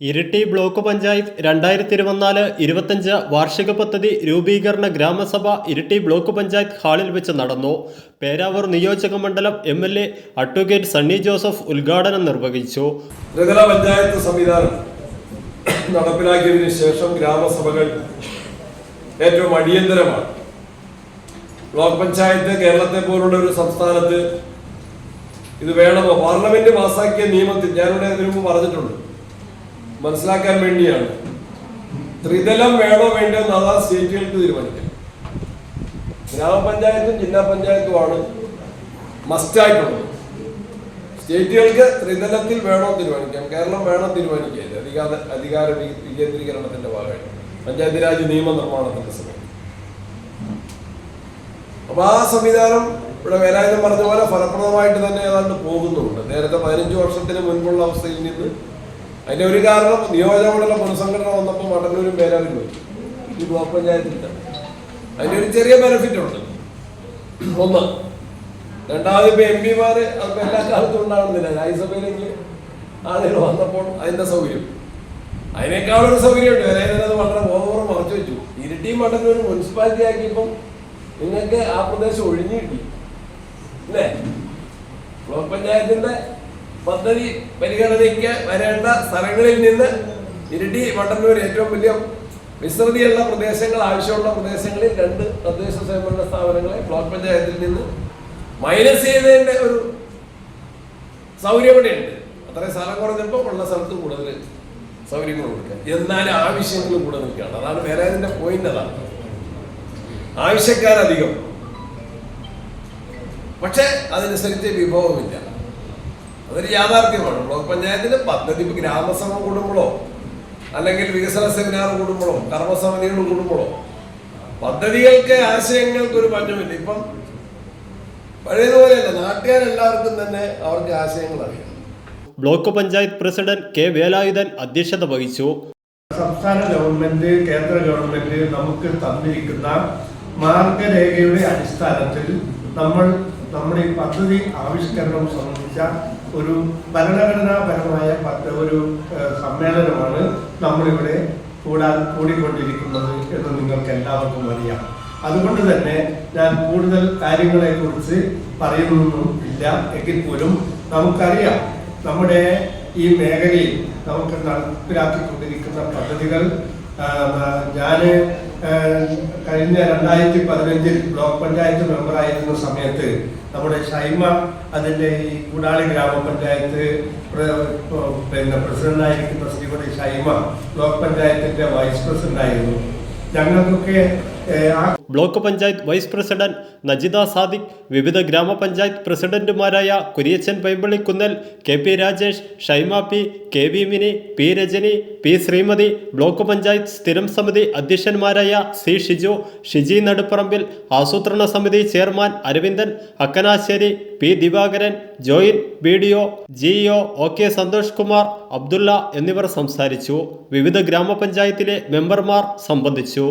Iritty block panchayat രണ്ടായിരത്തി ഇരുപത്തിനാല് ഇരുപത്തഞ്ച് വാർഷിക പദ്ധതി രൂപീകരണ ഗ്രാമസഭ ഇരിട്ടി ബ്ലോക്ക് പഞ്ചായത്ത് ഹാളിൽ വെച്ച് നടന്നു. പേരാവൂർ നിയോജക മണ്ഡലം M L A advocate Sunny Joseph ഉദ്ഘാടനം നിർവഹിച്ചു. ത്രിതല പഞ്ചായത്ത് സംവിധാനം നടപ്പിലാക്കിയതിനു ശേഷം ഗ്രാമസഭകൾ ഏറ്റവും അടിയന്തരമാണ്. ബ്ലോക്ക് പഞ്ചായത്ത് കേരളത്തെ പോലുള്ള ഒരു സംസ്ഥാനത്ത് ഇത് വേണമോ? പാർലമെന്റ് പാസാക്കിയ നിയമത്തിൽ ഞാനിവിടെ പറഞ്ഞിട്ടുണ്ട്. മനസ്സിലാക്കാൻ വേണ്ടിയാണ്. ത്രിതലം വേണോ വേണ്ടോ എന്ന് അതാ സ്റ്റേറ്റുകൾക്ക് തീരുമാനിക്കാം ഗ്രാമപഞ്ചായത്തും ജില്ലാ പഞ്ചായത്തുമാണ് മസ്റ്റായിട്ടുള്ളത് സ്റ്റേറ്റുകൾക്ക് ത്രിതലത്തിൽ വേണോ തീരുമാനിക്കാം. കേരളം വേണോ തീരുമാനിക്കുക അധികാര അധികാര വികേന്ദ്രീകരണത്തിന്റെ ഭാഗമായിട്ട്. പഞ്ചായത്ത് രാജ് നിയമനിർമ്മാണത്തിന്റെ സമയം. അപ്പൊ ആ സംവിധാനം ഇവിടെ വേലായുധം പറഞ്ഞ പോലെ ഫലപ്രദമായിട്ട് തന്നെ ഏതാണ്ട് പോകുന്നുണ്ട്. നേരത്തെ പതിനഞ്ച് വർഷത്തിന് മുൻപുള്ള അവസ്ഥയിൽ നിന്ന് അതിന്റെ ഒരു കാരണം നിയോജകമണ്ഡല പുനഃസംഘടന വന്നപ്പോൾ മടന്നൂരും പേരാവിൽ പോയി. ഈ ബ്ലോക്ക് പഞ്ചായത്തിൽ അതിന്റെ ഒരു ചെറിയ ബെനിഫിറ്റ് ഉണ്ട്. ഒന്ന് രണ്ടാമത് ഇപ്പൊ എം പിമാർ അതിപ്പോ എല്ലാ കാലത്തും ഉണ്ടാകുന്നില്ല രാജ്യസഭയിലേക്ക് ആളുകൾ വന്നപ്പോൾ അതിന്റെ സൗകര്യം. അതിനേക്കാൾ ഒരു സൗകര്യമുണ്ട്. വേറെ അത് വളരെ ഓവർ മറച്ചു വെച്ചു. ഇരിട്ടി മട്ടന്നൂർ മുനിസിപ്പാലിറ്റി ആക്കിയപ്പം നിങ്ങൾക്ക് ആ പ്രദേശം ഒഴിഞ്ഞു കിട്ടി. അല്ലേ? ബ്ലോക്ക് പഞ്ചായത്തിന്റെ പദ്ധതി പരിഗണനയ്ക്ക് വരേണ്ട സ്ഥലങ്ങളിൽ നിന്ന് ഇരിട്ടി വട്ടന്നൂർ ഏറ്റവും വലിയ വിസ്തൃതിയുള്ള പ്രദേശങ്ങൾ ആവശ്യമുള്ള പ്രദേശങ്ങളിൽ രണ്ട് തദ്ദേശ സ്വയംഭരണ സ്ഥാപനങ്ങളെ ബ്ലോക്ക് പഞ്ചായത്തിൽ നിന്ന് മൈനസ് ചെയ്തതിന്റെ ഒരു സൗകര്യം ഇവിടെ ഉണ്ട് അത്രയും സ്ഥലം കുറഞ്ഞപ്പോൾ ഉള്ള സ്ഥലത്ത് കൂടുതൽ സൗകര്യങ്ങൾ കൊടുക്കുക. എന്നാലും ആവശ്യങ്ങൾ കൂടെ നിൽക്കുകയാണ്. അതാണ് വേറെ അതിന്റെ പോയിന്റ് അതാണ്. ആവശ്യക്കാരധികം. പക്ഷെ അതനുസരിച്ച് വിഭവമില്ല. അതൊരു യാഥാർത്ഥ്യമാണ്. ബ്ലോക്ക് പഞ്ചായത്തിന്റെ പദ്ധതി ഇപ്പൊ ഗ്രാമസഭ കൂടുമ്പോഴോ അല്ലെങ്കിൽ വികസന സെമിനാർ കൂടുമ്പോഴോ കർമ്മസമിതികൾ കൂടുമ്പോഴോ പദ്ധതികൾക്ക് ആശയങ്ങൾക്ക് ഒരു പഞ്ഞമില്ല. ഇപ്പം പഴയതുപോലെയല്ല നാട്ടുകാരെല്ലാവർക്കും തന്നെ അവർക്ക് ആശയങ്ങൾ അറിയാം. Block panchayat president K Velayudhan അധ്യക്ഷത വഹിച്ചു. സംസ്ഥാന ഗവൺമെന്റ് കേന്ദ്ര ഗവൺമെന്റ് നമുക്ക് തന്നിരിക്കുന്ന മാർഗരേഖയുടെ അടിസ്ഥാനത്തിൽ നമ്മൾ നമ്മുടെ ഈ പദ്ധതി ആവിഷ്കരണം സംബന്ധിച്ച ഒരു ഭരണഘടനാപരമായ ഒരു സമ്മേളനമാണ് നമ്മളിവിടെ കൂടാൻ കൂടിക്കൊണ്ടിരിക്കുന്നത് എന്ന് നിങ്ങൾക്ക് എല്ലാവർക്കും അറിയാം. അതുകൊണ്ട് തന്നെ ഞാൻ കൂടുതൽ കാര്യങ്ങളെ കുറിച്ച് പറയുന്നൊന്നും ഇല്ല. എങ്കിൽ പോലും നമുക്കറിയാം നമ്മുടെ ഈ മേഖലയിൽ നമുക്ക് നടപ്പിലാക്കിക്കൊണ്ടിരിക്കുന്ന പദ്ധതികൾ ഞാൻ കഴിഞ്ഞ രണ്ടായിരത്തി പതിനഞ്ചിൽ ബ്ലോക്ക് പഞ്ചായത്ത് മെമ്പറായിരുന്ന സമയത്ത് നമ്മുടെ ഷൈമ അതിന്റെ ഈ കൂടാളി ഗ്രാമപഞ്ചായത്ത് പിന്നെ പ്രസിഡന്റായിരിക്കുന്ന ശ്രീമതി ഷൈമ ബ്ലോക്ക് പഞ്ചായത്തിന്റെ വൈസ് പ്രസിഡന്റായിരുന്നു ഞങ്ങൾക്കൊക്കെ block panchayat vice president Najida Sadiq വിവിധ ഗ്രാമപഞ്ചായത്ത് പ്രസിഡന്റുമാരായ Kuriachan Paimpallikunnel K P Rajesh Shaima P K V Mini P Rajani P Shrimati block panchayat സ്ഥിരം സമിതി അധ്യക്ഷന്മാരായ സി ഷിജു ഷിജി നടുപ്പറമ്പിൽ ആസൂത്രണ സമിതി chairman Aravindan Akkanassery P Divakaran joint B D O GEO O K Santhosh Kumar Abdulla എന്നിവർ സംസാരിച്ചു. വിവിധ ഗ്രാമപഞ്ചായത്തിലെ മെമ്പർമാർ സംബന്ധിച്ചു.